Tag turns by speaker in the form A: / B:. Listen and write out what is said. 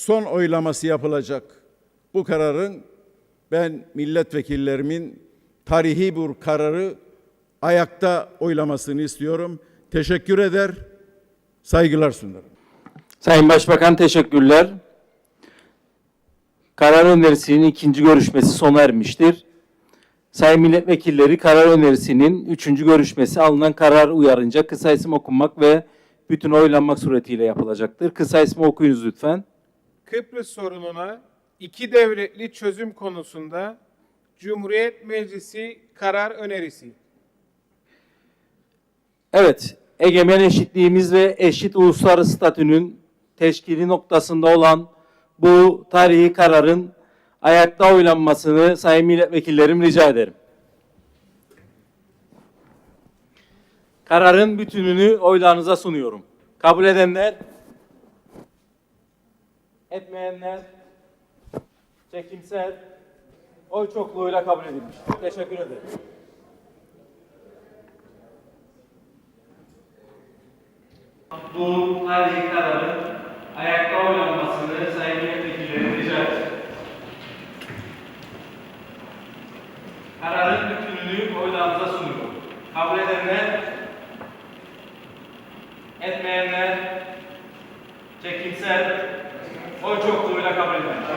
A: son oylaması yapılacak. Bu kararın ben milletvekillerimin tarihi bu kararı ayakta oylamasını istiyorum. Teşekkür eder, saygılar sunarım.
B: Sayın Başbakan teşekkürler. Karar önerisinin ikinci görüşmesi sona ermiştir. Sayın milletvekilleri karar önerisinin üçüncü görüşmesi alınan karar uyarınca kısa isim okunmak ve bütün oylanmak suretiyle yapılacaktır. Kısa ismi okuyunuz lütfen.
C: Kıbrıs sorununa iki devletli çözüm konusunda Cumhuriyet Meclisi karar önerisi.
B: Evet, egemen eşitliğimiz ve eşit uluslararası statünün teşkili noktasında olan bu tarihi kararın ayakta oylanmasını sayın milletvekillerim rica ederim. Kararın bütününü oylarınıza sunuyorum. Kabul edenler, etmeyenler, çekimsel, oy çokluğuyla kabul edilmiştir. Teşekkür ederim. bu tarihi kararın ayakta oynanmasını sayın milletvekilleri rica. Kararın bütününü oylarınıza sunuyorum. Kabul edenler, etmeyenler, çekimsel, oy çokluğuyla kabul edilmiştir.